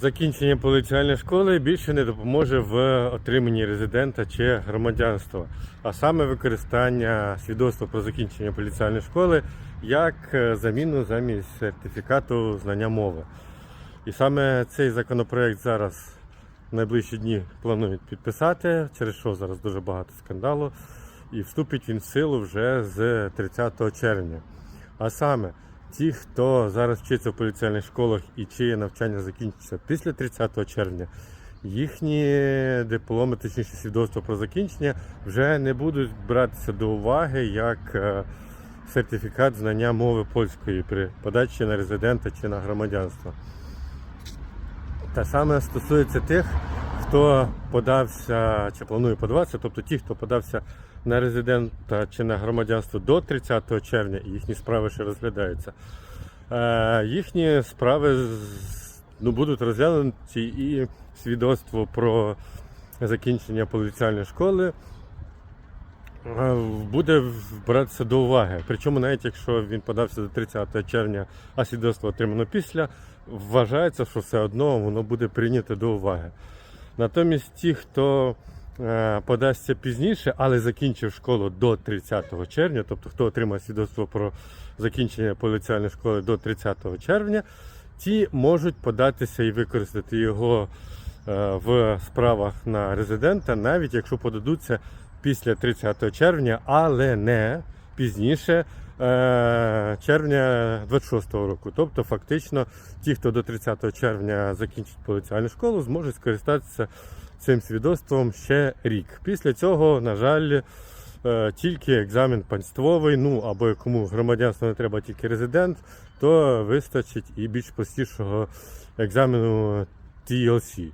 Закінчення поліціальної школи більше не допоможе в отриманні резидента чи громадянства, а саме використання свідоцтва про закінчення поліціальної школи як е, заміну замість сертифікату знання мови. І саме цей законопроект зараз в найближчі дні планують підписати, через що зараз дуже багато скандалу, і вступить він в силу вже з 30 червня. А саме ті, хто зараз вчиться в поліціальних школах і чиє навчання закінчиться після 30 червня, їхні дипломи, точніше свідоцтва про закінчення, вже не будуть братися до уваги як е, сертифікат знання мови польської при подачі на резидента чи на громадянство. Те саме стосується тих, хто подався чи планує подаватися, тобто ті, хто подався на резидента чи на громадянство до 30 червня, і їхні справи ще розглядаються. Е, їхні справи ну, будуть розглянуті і свідоцтво про закінчення поліціальної школи е, буде братися до уваги. Причому навіть якщо він подався до 30 червня, а свідоцтво отримано після, вважається, що все одно воно буде прийнято до уваги. Натомість ті, хто е, подасться пізніше, але закінчив школу до 30 червня, тобто хто отримає свідоцтво про закінчення поліціальної школи до 30 червня, ті можуть податися і використати його е, в справах на резидента, навіть якщо подадуться після 30 червня, але не пізніше червня 26-го року. Тобто, фактично, ті, хто до 30 червня закінчить поліціальну школу, зможуть скористатися цим свідоцтвом ще рік. Після цього, на жаль, е, тільки екзамен панствовий, ну або кому громадянство не треба тільки резидент, то вистачить і більш простішого екзамену TLC.